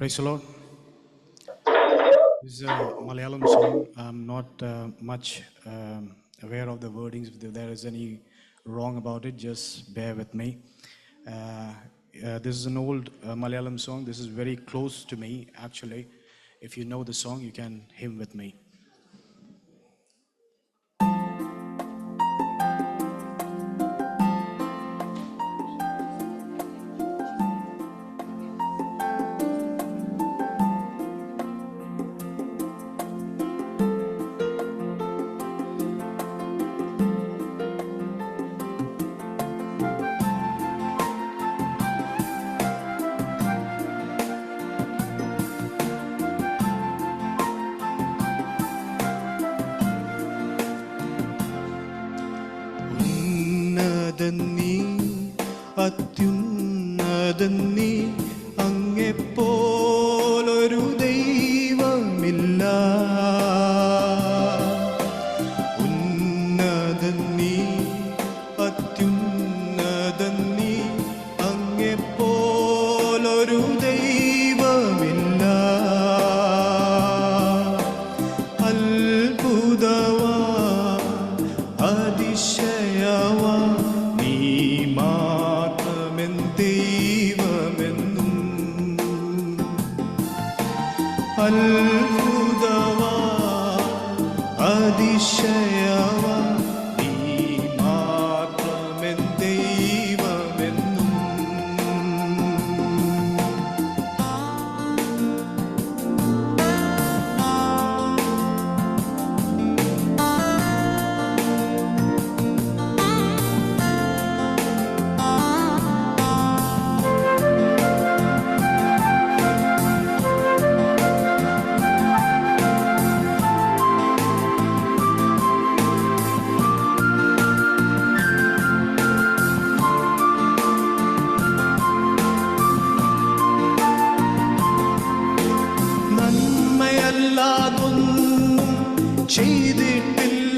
Praise the Lord. This is a Malayalam song. I'm not uh, much um, aware of the wordings. If there is any wrong about it, just bear with me. Uh, uh, this is an old uh, Malayalam song. This is very close to me, actually. If you know the song, you can hymn with me. 等你。shame.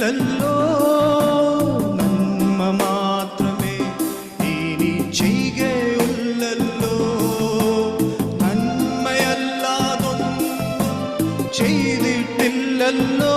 ചെയ്തിട്ടില്ലല്ലോ നന്മ മാത്രമേ ചെയ്തിട്ടില്ലല്ലോ.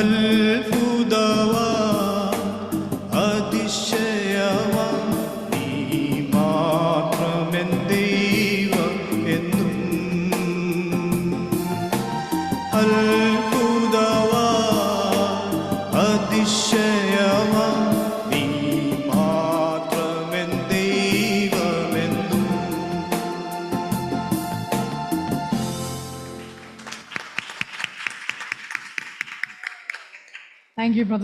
المحل Thank you, Brother